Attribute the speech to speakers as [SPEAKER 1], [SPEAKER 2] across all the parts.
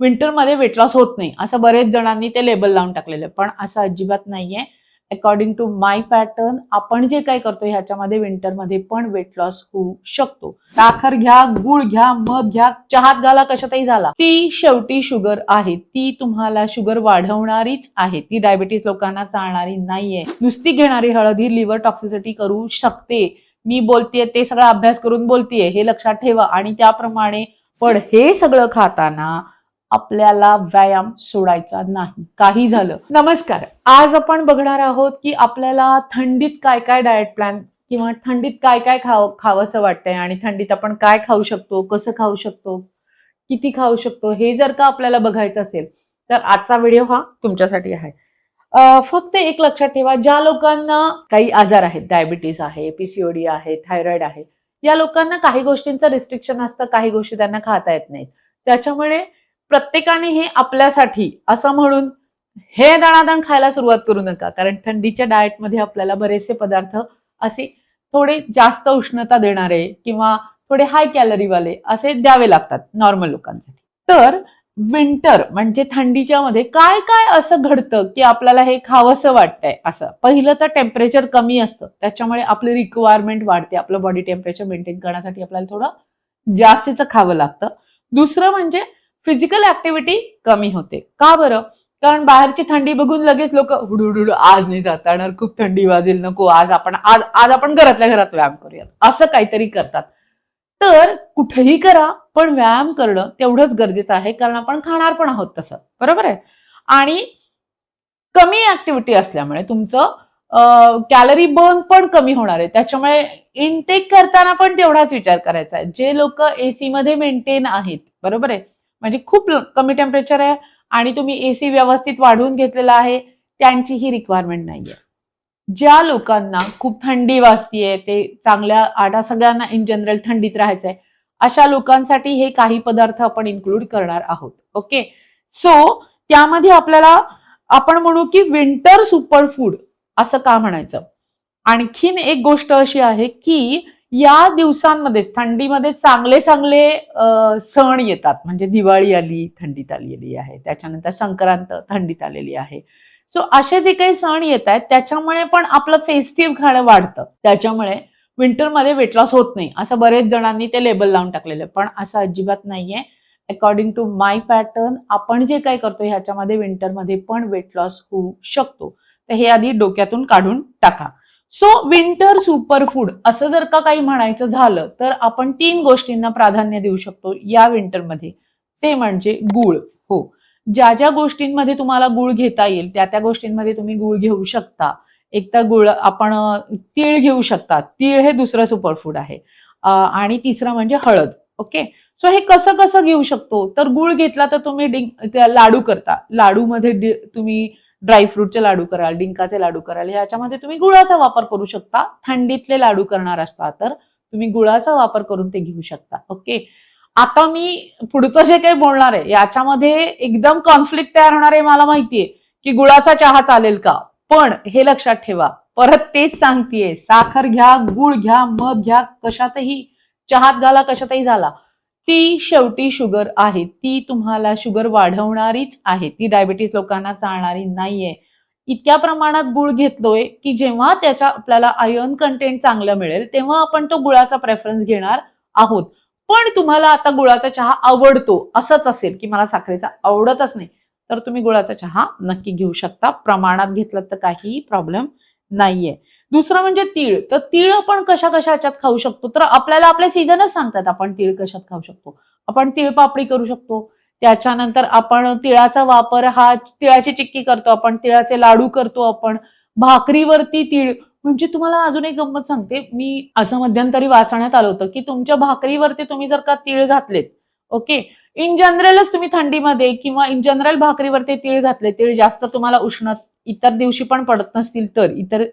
[SPEAKER 1] विंटरमध्ये weight loss होत नाही. असं बरेच जणांनी ते लेबल लावून टाकलेलं पण असं अजिबात नाहीये. अकॉर्डिंग टू माय पॅटर्न आपण जे काय करतो ह्याच्यामध्ये विंटरमध्ये पण वेट लॉस होऊ शकतो. साखर घ्या गुळ घ्या मध घ्या चहात घाला कशातही झाला. ती शेवटी शुगर आहे. ती तुम्हाला शुगर वाढवणारीच आहे. ती डायबिटीस लोकांना चालणारी नाहीये. नुसती घेणारी हळद ही लिव्हर टॉक्सिसिटी करू शकते. मी बोलतेय ते सगळा अभ्यास करून बोलतेय. हे लक्षात ठेवा. आणि त्याप्रमाणे पण हे सगळं खाताना आपल्याला व्यायाम सोडायचा नाही. काही झालं. नमस्कार. आज आपण बघणार आहोत की आपल्याला थंडीत काय काय डाएट प्लॅन किंवा थंडीत काय काय खाव खावंसं वाटतंय आणि थंडीत आपण काय खाऊ शकतो कसं खाऊ शकतो किती खाऊ शकतो हे जर का आपल्याला बघायचं असेल तर आजचा व्हिडिओ हा तुमच्यासाठी आहे. फक्त एक लक्षात ठेवा ज्या लोकांना काही आजार आहेत डायबिटीस आहे पीसीओडी आहे थायरॉइड आहे या लोकांना काही गोष्टींचं रिस्ट्रिक्शन असतं काही गोष्टी त्यांना खाता येत नाहीत. त्याच्यामुळे प्रत्येकाने हे आपल्यासाठी असं म्हणून हे दाणादाण खायला सुरुवात करू नका. कारण थंडीच्या डाएटमध्ये आपल्याला बरेचसे पदार्थ असे थोडे जास्त उष्णता देणारे किंवा थोडे हाय कॅलरीवाले असे द्यावे लागतात नॉर्मल लोकांसाठी. तर विंटर म्हणजे थंडीच्या मध्ये काय काय असं घडतं की आपल्याला हे खावंसं वाटतंय असं? पहिलं तर टेम्परेचर कमी असतं. त्याच्यामुळे आपली रिक्वायरमेंट वाढते. आपलं बॉडी टेम्परेचर मेंटेन करण्यासाठी आपल्याला थोडं जास्तीचं खावं लागतं. दुसरं म्हणजे फिजिकल ऍक्टिव्हिटी कमी होते. का बरं? कारण बाहेरची थंडी बघून लगेच लोक हुडुडुडू आज नाही जाता येणार खूप थंडी वाजेल नको आज आपण आज आज आपण घरातल्या घरात व्यायाम करूयात. असं काहीतरी करतात. तर कुठेही करा पण व्यायाम करणं तेवढंच गरजेचं आहे कारण आपण खाणार पण आहोत तसं. बरोबर आहे? आणि कमी ऍक्टिव्हिटी असल्यामुळे तुमचं कॅलरी बर्न पण कमी होणार आहे. त्याच्यामुळे इनटेक करताना पण तेवढाच विचार करायचा आहे. जे लोक एसी मध्ये मेंटेन आहेत बरोबर आहे? म्हणजे खूप कमी टेम्परेचर आहे आणि तुम्ही एसी व्यवस्थित वाढवून घेतलेला आहे त्यांची ही रिक्वायरमेंट नाहीये. ज्या लोकांना खूप थंडी वाजतीये ते चांगल्या आटा सगळ्यांना इन जनरल थंडीत राहायचंय अशा लोकांसाठी हे काही पदार्थ आपण इन्क्लूड करणार आहोत ओके सो त्यामध्ये आपल्याला आपण म्हणू की विंटर सुपर फूड असं का म्हणायचं? आणखीन एक गोष्ट अशी आहे की या दिवसांमध्येच थंडीमध्ये चांगले चांगले सण येतात. म्हणजे दिवाळी आली थंडीत आलेली आहे. त्याच्यानंतर संक्रांत थंडीत आलेली आहे. सो असे जे काही सण येत आहेत त्याच्यामुळे पण आपलं फेस्टिव्ह खाणं वाढतं. त्याच्यामुळे विंटरमध्ये वेट लॉस होत नाही. असं बरेच जणांनी ते लेबल लावून टाकलेलं पण असं अजिबात नाहीये. अकॉर्डिंग टू माय पॅटर्न आपण जे काही करतो ह्याच्यामध्ये विंटरमध्ये पण वेट लॉस होऊ शकतो. तर हे आधी डोक्यातून काढून टाका. सो विंटर सुपरफूड असं जर का काही म्हणायचं झालं तर आपण तीन गोष्टींना प्राधान्य देऊ शकतो या विंटरमध्ये ते म्हणजे गुळ. हो. ज्या ज्या गोष्टींमध्ये तुम्हाला गुळ घेता येईल त्या त्या गोष्टींमध्ये तुम्ही गुळ घेऊ शकता. एक तर गुळ आपण तीळ घेऊ शकता. तीळ हे दुसरं सुपरफूड आहे. आणि तिसरं म्हणजे हळद. ओके? सो हे कसं कसं घेऊ शकतो? तर गुळ घेतला तर तुम्ही लाडू करता. लाडूमध्ये डि- तुम्ही ड्रायफ्रूटचे लाडू कराल डिंकाचे लाडू कराल ह्याच्यामध्ये तुम्ही गुळाचा वापर करू शकता. थंडीतले लाडू करणार असता तर तुम्ही गुळाचा वापर करून ते घेऊ शकता. ओके? आता मी पुढचं जे काही बोलणार आहे याच्यामध्ये एकदम कॉन्फ्लिक्ट तयार होणार आहे मला माहितीये की गुळाचा चहा चालेल का? पण हे लक्षात ठेवा परत तेच सांगतेय साखर घ्या गुळ घ्या मध घ्या कशातही चहात घाला कशातही झाला. ती शेवटी शुगर आहे. ती तुम्हाला शुगर वाढवणारीच आहे. ती डायबिटीस लोकांना चालणारी नाहीये. इतक्या प्रमाणात गुळ घेतलोय की जेव्हा त्याच्या आपल्याला आयर्न कंटेंट चांगलं मिळेल तेव्हा आपण तो गुळाचा प्रेफरन्स घेणार आहोत. पण तुम्हाला आता गुळाचा चहा आवडतो असंच असेल की मला साखरेचा आवडतच नाही तर तुम्ही गुळाचा चहा नक्की घेऊ शकता. प्रमाणात घेतलं तर काही प्रॉब्लेम नाहीये. दुसरं म्हणजे तीळ. तर तीळ आपण कशा कशा ह्याच्यात खाऊ शकतो? तर आपल्याला आपले सीझनच सांगतात आपण तीळ कशात खाऊ शकतो. आपण तीळ पापडी करू शकतो. त्याच्यानंतर आपण तिळाचा वापर हा तिळाची चिक्की करतो आपण तिळाचे लाडू करतो आपण. भाकरीवरती तीळ. म्हणजे तुम्हाला अजून एक गंमत सांगते. मी असं मध्यंतरी वाचण्यात आलं होतं की तुमच्या भाकरीवरती तुम्ही जर का तीळ घातलेत ओके? इन जनरलच तुम्ही थंडीमध्ये किंवा इन जनरल भाकरीवरती तीळ घातले तीळ जास्त तुम्हाला उष्ण इतर दिवशी पण पडत नसतील तर इतर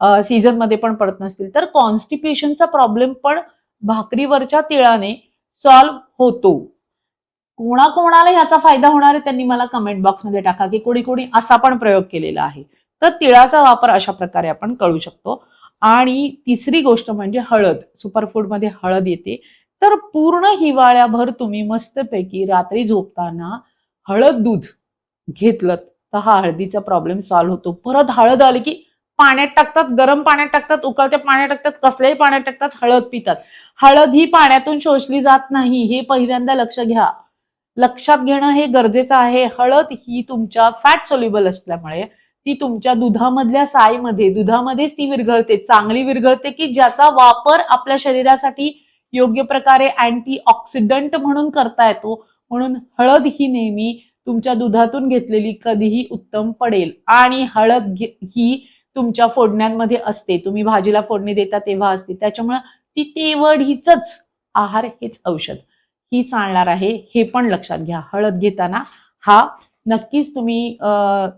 [SPEAKER 1] सीझनमध्ये पण पडत नसतील. तर कॉन्स्टिपेशनचा प्रॉब्लेम पण भाकरीवरच्या तिळाने सॉल्व्ह होतो. कोणाकोणाला ह्याचा फायदा होणार आहे त्यांनी मला कमेंट बॉक्समध्ये टाका की कोणी कोणी असा पण प्रयोग केलेला आहे. तर तिळाचा वापर अशा प्रकारे आपण करू शकतो. आणि तिसरी गोष्ट म्हणजे हळद. सुपरफूडमध्ये हळद येते. तर पूर्ण हिवाळ्याभर तुम्ही मस्तपैकी रात्री झोपताना हळद दूध घेतलं तर हा हळदीचा प्रॉब्लेम सॉल्व्ह होतो. परत हळद आली की पाण्यात टाकतात गरम पाण्यात टाकतात उकळत्या पाण्यात टाकतात कसल्याही पाण्यात टाकतात हळद पितात. हळद ही पाण्यातून शोषली जात नाही हे पहिल्यांदा लक्ष घ्या. लक्षात घेणं हे गरजेचं आहे. हळद ही तुमच्या फॅट सोल्युबल असल्यामुळे ती तुमच्या दुधामधल्या सायमध्ये दुधामध्येच ती विरघळते चांगली विरघळते की ज्याचा वापर आपल्या शरीरासाठी योग्य प्रकारे अँटी ऑक्सिडंट म्हणून करता येतो. म्हणून हळद ही नेहमी तुमच्या दुधातून घेतलेली कधीही उत्तम पडेल. आणि हळद ही तुमच्या फोडण्यांमध्ये असते. तुम्ही भाजीला फोडणी देता तेव्हा असते. त्याच्यामुळे ती तेवढ हीच आहार हेच औषध. ही चालणार आहे हे पण लक्षात घ्या. हळद घेताना हा नक्कीच तुम्ही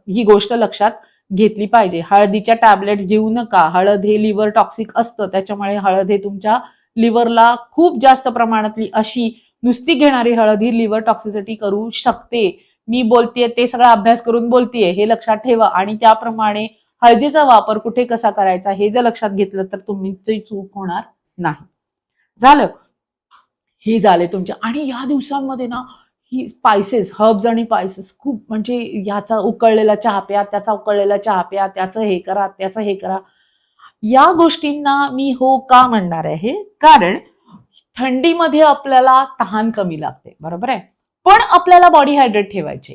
[SPEAKER 1] ही गोष्ट लक्षात घेतली पाहिजे. हळदीच्या टॅबलेट्स घेऊ नका. हळद हे लिव्हर टॉक्सिक असतं. त्याच्यामुळे हळद हे तुमच्या लिव्हरला खूप जास्त प्रमाणातली अशी नुसती घेणारी हळद ही लिव्हर टॉक्सिसिटी करू शकते. मी बोलतेय ते सगळा अभ्यास करून बोलतेय. हे लक्षात ठेवा. आणि त्याप्रमाणे हळदीचा वापर कुठे कसा करायचा हे जर लक्षात घेतलं तर तुमची चूक होणार नाही. झालं. हे झाले तुमच्या आणि या दिवसांमध्ये ना ही स्पायसेस हर्ब्स आणि स्पायसेस खूप म्हणजे ह्याचा उकळलेला चहा प्या त्याचा उकळलेला चहा प्या त्याचं हे करा त्याचं हे करा. या गोष्टींना मी हो का म्हणणार आहे? कारण थंडीमध्ये आपल्याला तहान कमी लागते. बरोबर आहे? पण आपल्याला बॉडी हायड्रेट ठेवायचे.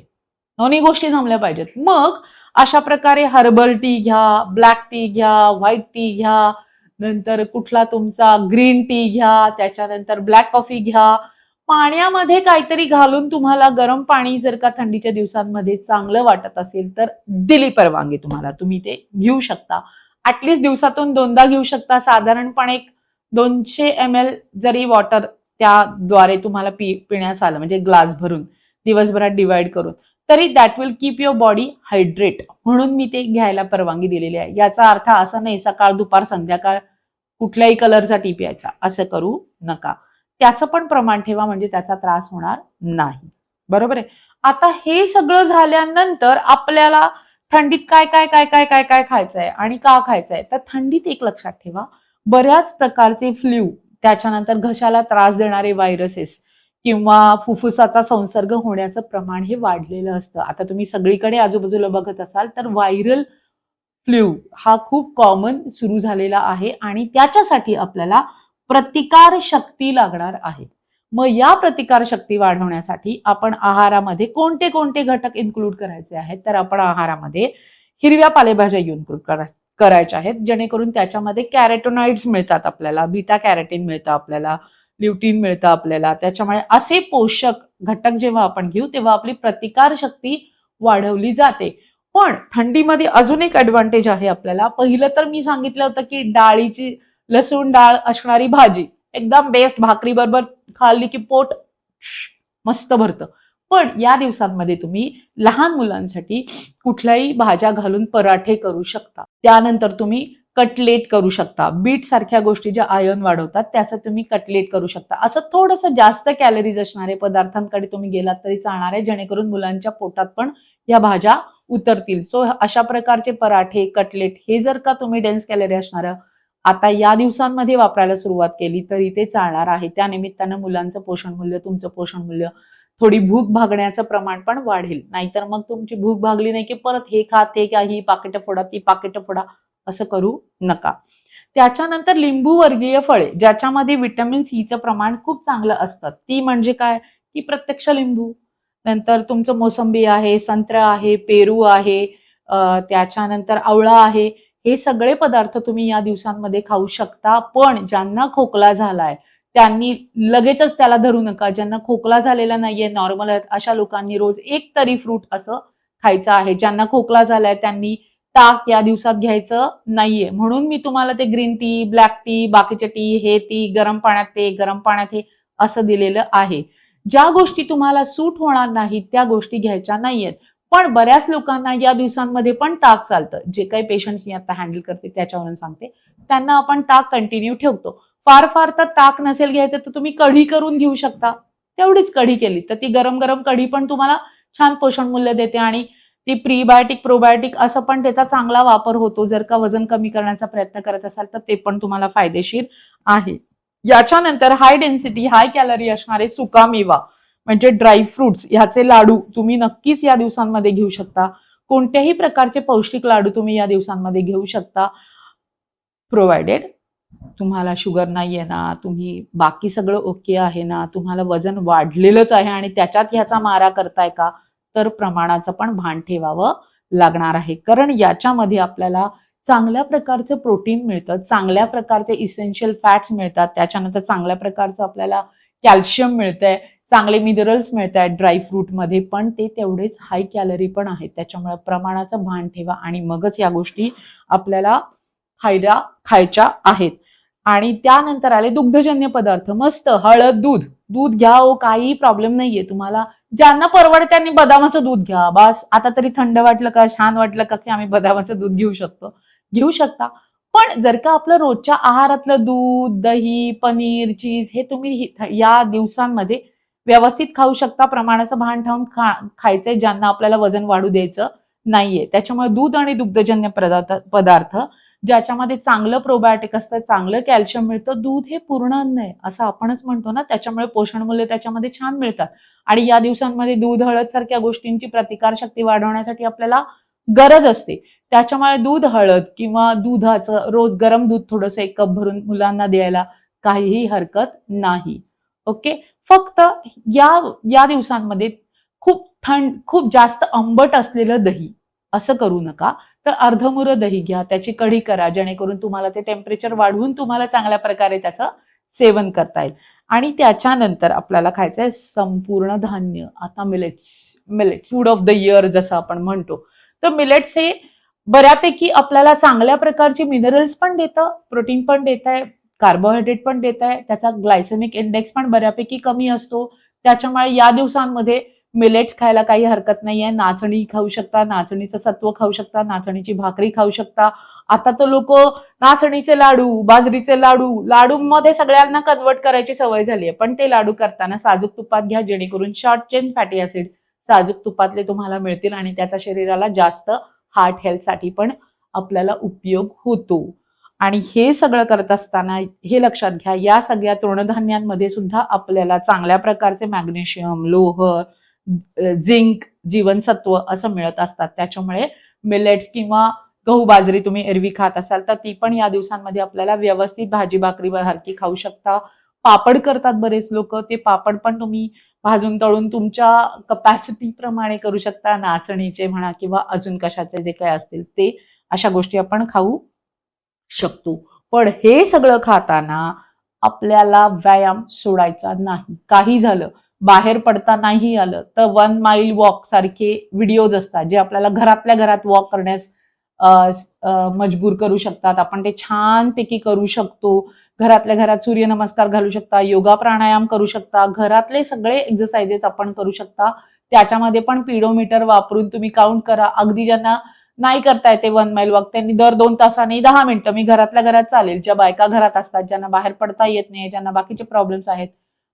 [SPEAKER 1] दोन्ही गोष्टी जमल्या पाहिजेत. मग अशा प्रकारे हर्बल टी घ्या ब्लॅक टी घ्या व्हाईट टी घ्या नंतर कुठला तुमचा ग्रीन टी घ्या त्याच्यानंतर ब्लॅक कॉफी घ्या. पाण्यामध्ये काहीतरी घालून तुम्हाला गरम पाणी जर का थंडीच्या दिवसांमध्ये चांगलं वाटत असेल तर दिली परवानगी तुम्हाला. तुम्ही ते घेऊ शकता. ऍटलिस्ट दिवसातून दोनदा घेऊ शकता. साधारणपणे एक दोनशे एम एल जरी वॉटर त्याद्वारे तुम्हाला पि पिण्यास आलं म्हणजे ग्लास भरून दिवसभरात डिवाइड करून. तरी that will keep your body hydrate म्हणून मी ते घ्यायला परवानगी दिलेली आहे. याचा अर्थ असा नाही सकाळ दुपार संध्याकाळ कुठल्याही कलरचा टी प्यायचा असं करू नका. त्याचं पण प्रमाण ठेवा म्हणजे त्याचा त्रास होणार नाही. बरोबर आहे? आता हे सगळं झाल्यानंतर आपल्याला थंडीत काय काय काय काय काय काय खायचं आहे आणि का खायचं आहे तर थंडीत एक लक्षात ठेवा. बऱ्याच प्रकारचे फ्ल्यू त्याच्यानंतर घशाला त्रास देणारे व्हायरसेस किंवा फुफ्फुसाचा संसर्ग होण्याचं प्रमाण हे वाढलेलं असतं. आता तुम्ही सगळीकडे आजूबाजूला बघत असाल तर व्हायरल फ्ल्यू हा खूप कॉमन सुरू झालेला आहे आणि त्याच्यासाठी आपल्याला प्रतिकार शक्ती लागणार आहे. मग या प्रतिकार शक्ती वाढवण्यासाठी आपण आहारामध्ये कोणते कोणते घटक इन्क्लूड करायचे आहेत? तर आपण आहारामध्ये हिरव्या पालेभाज्या इन्क्लूड करा करायच्या आहेत जेणेकरून त्याच्यामध्ये कॅरेटोनॉइड्स मिळतात आपल्याला बीटा कॅरेटीन मिळतं आपल्याला ल्युटीन मिळतं आपल्याला. त्याच्यामुळे असे पोषक घटक जेव्हा आपण घेऊ तेव्हा आपली प्रतिकार शक्ती वाढवली जाते. पण थंडीमध्ये अजून एक ऍडव्हान्टेज आहे आपल्याला. पहिलं तर मी सांगितलं होतं की डाळीची लसूण डाळ असणारी भाजी एकदम बेस्ट भाकरी बरोबर खाल्ली की पोट मस्त भरतं. पण या दिवसांमध्ये तुम्ही लहान मुलांसाठी कुठल्याही भाज्या घालून पराठे करू शकता. त्यानंतर तुम्ही कटलेट करू शकता. बीट सारख्या गोष्टी ज्या आयर्न वाढवतात त्याचं तुम्ही कटलेट करू शकता. असं थोडंसं जास्त कॅलरीज असणारे पदार्थांकडे तुम्ही गेलात तरी चालणार आहे जेणेकरून मुलांच्या पोटात पण या भाज्या उतरतील. सो अशा प्रकारचे पराठे कटलेट हे जर का तुम्ही डेन्स कॅलरी असणार आता या दिवसांमध्ये वापरायला सुरुवात केली तरी ते चालणार आहे. त्या निमित्तानं मुलांचं पोषण मूल्य तुमचं पोषण मूल्य थोडी भूक भागण्याचं प्रमाण पण वाढेल. नाहीतर मग तुमची भूक भागली नाही की परत हे खा ते खा ही पाकिटं फोडा ती पाकिटं फोडा. असं करू नका. त्याच्यानंतर लिंबू वर्गीय फळे ज्याच्यामध्ये व्हिटॅमिन सीचं प्रमाण खूप चांगलं असतं. ती म्हणजे काय? की प्रत्यक्ष लिंबू. नंतर तुमचं मोसंबी आहे संत्र आहे पेरू आहे त्याच्यानंतर आवळा आहे. हे सगळे पदार्थ तुम्ही या दिवसांमध्ये खाऊ शकता. पण ज्यांना खोकला झालाय त्यांनी लगेचच त्याला धरू नका. ज्यांना खोकला झालेला नाहीये नॉर्मल आहेत अशा लोकांनी रोज एक तरी फ्रूट असं खायचं आहे. ज्यांना खोकला झालाय त्यांनी ताक या दिवसात घ्यायचं नाहीये. म्हणून मी तुम्हाला ते ग्रीन टी ब्लॅक टी बाकीचे टी हे ती गरम पाण्यात ते गरम पाण्यात हे असं दिलेलं आहे. ज्या गोष्टी तुम्हाला सूट होणार नाहीत त्या गोष्टी घ्यायच्या नाहीयेत. पण बऱ्याच लोकांना या दिवसांमध्ये पण ताक चालतं. जे काही पेशंट्स मी आता हँडल करते त्याच्यावरून सांगते. त्यांना आपण ताक कंटिन्यू ठेवतो. फार फार तर ताक नसेल घ्यायचं तर तुम्ही कढी करून घेऊ शकता. तेवढीच कढी केली तर ती गरम गरम कढी पण तुम्हाला छान पोषण मूल्य देते आणि ती प्रीबायोटिक प्रोबायोटिक असं पण त्याचा चांगला वापर होतो. जर का वजन कमी करण्याचा प्रयत्न करत असाल तर ते पण तुम्हाला फायदेशीर आहे. याच्यानंतर हाय डेन्सिटी हाय कॅलरी असणारे सुका मेवा म्हणजे ड्राय फ्रुट्स ह्याचे लाडू तुम्ही नक्कीच या दिवसांमध्ये घेऊ शकता. कोणत्याही प्रकारचे पौष्टिक लाडू तुम्ही या दिवसांमध्ये घेऊ शकता. प्रोव्हाइडेड तुम्हाला शुगर नाहीये ना तुम्ही बाकी सगळं ओके आहे ना तुम्हाला वजन वाढलेलंच आहे आणि त्याच्यात ह्याचा मारा करताय का? तर प्रमाणाचं पण भान ठेवावं लागणार आहे. कारण याच्यामध्ये आपल्याला चांगल्या प्रकारचं प्रोटीन मिळतं चांगल्या प्रकारचे इसेन्शियल फॅट्स मिळतात त्याच्यानंतर चांगल्या प्रकारचं आपल्याला कॅल्शियम मिळतंय चांगले मिनरल्स मिळत आहेत ड्रायफ्रूटमध्ये पण ते तेवढेच हाय कॅलरी पण आहेत. त्याच्यामुळे प्रमाणाचं भान ठेवा आणि मगच या गोष्टी आपल्याला खायला खायच्या आहेत. आणि त्यानंतर आले दुग्धजन्य पदार्थ. मस्त हळद दूध. दूध घ्या हो काही प्रॉब्लेम नाहीये. तुम्हाला ज्यांना परवडते त्यांनी बदामाचं दूध घ्या. बस आता तरी थंड वाटलं का छान वाटलं का की आम्ही बदामाचं दूध घेऊ शकतो? घेऊ शकता. पण जर का आपलं रोजच्या आहारातलं दूध दही पनीर चीज हे तुम्ही या दिवसांमध्ये व्यवस्थित खाऊ शकता. प्रमाणाचं भान ठेवून खा खायचंय ज्यांना आपल्याला वजन वाढू द्यायचं नाहीये. त्याच्यामुळे दूध आणि दुग्धजन्य पदार्थ पदार्थ ज्याच्यामध्ये चांगलं प्रोबायोटिक असतं चांगलं कॅल्शियम मिळतं दूध हे पूर्ण अन्न आहे असं आपणच म्हणतो ना त्याच्यामुळे पोषण मूल्य त्याच्यामध्ये छान मिळतात. आणि या दिवसांमध्ये दूध हळद सारख्या गोष्टींची प्रतिकारशक्ती वाढवण्यासाठी आपल्याला गरज असते. त्याच्यामुळे दूध हळद किंवा दुधाचं रोज गरम दूध थोडंसं एक कप भरून मुलांना द्यायला काहीही हरकत नाही. ओके? फक्त या या दिवसांमध्ये खूप थंड खूप जास्त आंबट असलेलं दही असं करू नका. तर अर्धमुर दही घ्या त्याची कढी करा जेणेकरून तुम्हाला ते टेम्परेचर वाढवून तुम्हाला चांगल्या प्रकारे त्याचं सेवन करता येईल. आणि त्याच्यानंतर आपल्याला खायचं आहे संपूर्ण धान्य आता millets millets food of the year जसं आपण म्हणतो. तर मिलेट्स हे बऱ्यापैकी आपल्याला चांगल्या प्रकारचे मिनरल्स पण देतं प्रोटीन पण देत आहे कार्बोहायड्रेट पण देत आहे त्याचा ग्लायसेमिक इंडेक्स पण बऱ्यापैकी कमी असतो. त्याच्यामुळे या दिवसांमध्ये मिलेट्स खायला काही हरकत नाहीये. नाचणी खाऊ शकता नाचणीचं सत्व खाऊ शकता नाचणीची भाकरी खाऊ शकता. आता तर लोक नाचणीचे लाडू बाजरीचे लाडू लाडू मध्ये सगळ्यांना कन्वर्ट करायची सवय झाली आहे पण ते लाडू करताना साजूक तुपात घ्या जेणेकरून शॉर्ट चेन फॅटी ऍसिड साजूक तुपातले तुम्हाला मिळतील आणि त्याचा शरीराला जास्त हार्ट हेल्थसाठी पण आपल्याला उपयोग होतो. आणि हे सगळं करत असताना हे लक्षात घ्या या सगळ्या तृणधान्यांमध्ये सुद्धा आपल्याला चांगल्या प्रकारचे मॅग्नेशियम लोह झिंक जीवनसत्व असं मिळत असतात. त्याच्यामुळे मिलेट्स किंवा गहू बाजरी तुम्ही एरवी खात असाल तर ती पण या दिवसांमध्ये आपल्याला व्यवस्थित भाजी भाकरी सारखी खाऊ शकता. पापड करतात बरेच लोक. ते पापड पण तुम्ही भाजून तळून तुमच्या कपॅसिटी प्रमाणे करू शकता. नाचणीचे म्हणा किंवा अजून कशाचे जे काही असतील ते अशा गोष्टी आपण खाऊ शकतो. पण हे सगळं खाताना आपल्याला व्यायाम सोडायचा नाही. काही झालं बाहेर पडता नाही आलं तर वन माइल वॉक सारखे व्हिडिओज असतात जे आपल्याला घरातल्या घरात वॉक करण्यास मजबूर करू शकतात. आपण ते छानपैकी करू शकतो. घरातल्या घरात सूर्यनमस्कार घालू शकता योगा प्राणायाम करू शकता घरातले सगळे एक्सरसाइजेस आपण करू शकता. त्याच्यामध्ये पण पिडोमीटर वापरून तुम्ही काउंट करा. अगदी ज्यांना नाही करता येते वन माइल वॉक त्यांनी दर दोन तासाने दहा मिनिटं मी घरातल्या घरात चालेल. ज्या बायका घरात असतात ज्यांना बाहेर पडता येत नाही ज्यांना बाकीचे प्रॉब्लेम्स आहेत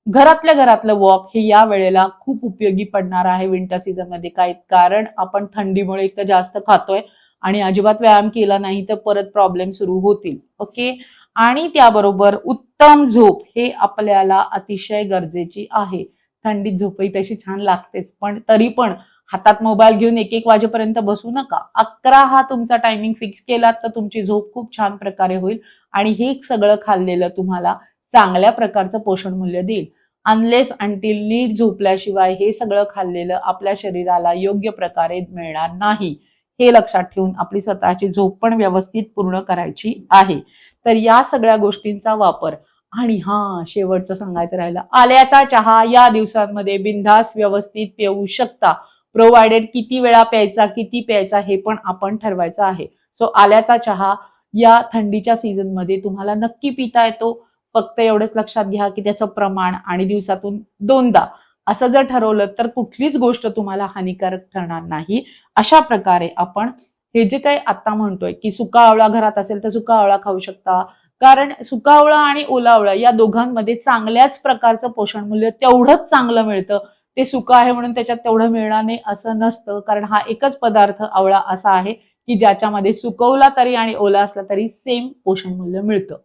[SPEAKER 1] घरातल्या घरातलं वॉक हे या वेळेला खूप उपयोगी पडणार आहे विंटर सीझनमध्ये. काय कारण आपण थंडीमुळे एक तर जास्त खातोय आणि अजिबात व्यायाम केला नाही तर परत प्रॉब्लेम सुरू होतील. ओके आणि त्याबरोबर उत्तम झोप हे आपल्याला अतिशय गरजेची आहे. थंडीत झोपही तशी छान लागतेच पण तरी पण हातात मोबाईल घेऊन एक एक वाजेपर्यंत बसू नका. अकरा हा तुमचा टायमिंग फिक्स केलात तर तुमची झोप खूप छान प्रकारे होईल. आणि हे सगळं खाल्लेलं तुम्हाला चांगल्या प्रकारचं पोषण मूल्य देईल. अनलेस अंटील नीट झोपल्याशिवाय हे सगळं खाल्लेलं आपल्या शरीराला योग्य प्रकारे मिळणार नाही. हे लक्षात ठेवून आपली स्वतःची झोप पण व्यवस्थित पूर्ण करायची आहे. तर या सगळ्या गोष्टींचा वापर आणि हा शेवटचं सांगायचं राहिलं. आल्याचा चहा या दिवसांमध्ये बिनधास व्यवस्थित पिऊ शकता. प्रोव्हायडेड किती वेळा प्यायचा किती प्यायचा हे पण आपण ठरवायचं आहे. सो आल्याचा चहा या थंडीच्या सीझनमध्ये तुम्हाला नक्की पिता येतो. फक्त एवढंच लक्षात घ्या की त्याचं प्रमाण आणि दिवसातून दोनदा असं जर ठरवलं तर कुठलीच गोष्ट तुम्हाला हानिकारक ठरणार नाही. अशा प्रकारे आपण हे जे काही आता म्हणतोय की सुका आवळा घरात असेल तर सुका आवळा खाऊ शकता. कारण सुका आवळा आणि ओला आवळा या दोघांमध्ये चांगल्याच प्रकारचं पोषण मूल्य तेवढंच चांगलं मिळतं. ते सुका आहे म्हणून त्याच्यात तेवढं मिळणार नाही असं नसतं. कारण हा एकच पदार्थ आवळा असा आहे की ज्याच्यामध्ये सुकवला तरी आणि ओला असला तरी सेम पोषण मूल्य मिळतं.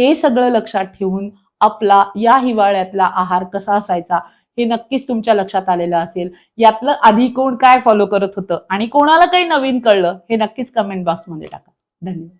[SPEAKER 1] हे सगळं लक्षात ठेवून आपला या हिवाळ्यातला आहार कसा असायचा हे नक्कीच तुमच्या लक्षात आलेलं असेल. यातलं आधी कोण काय फॉलो करत होतं आणि कोणाला काही नवीन कळलं हे नक्कीच कमेंट बॉक्समध्ये टाका. धन्यवाद.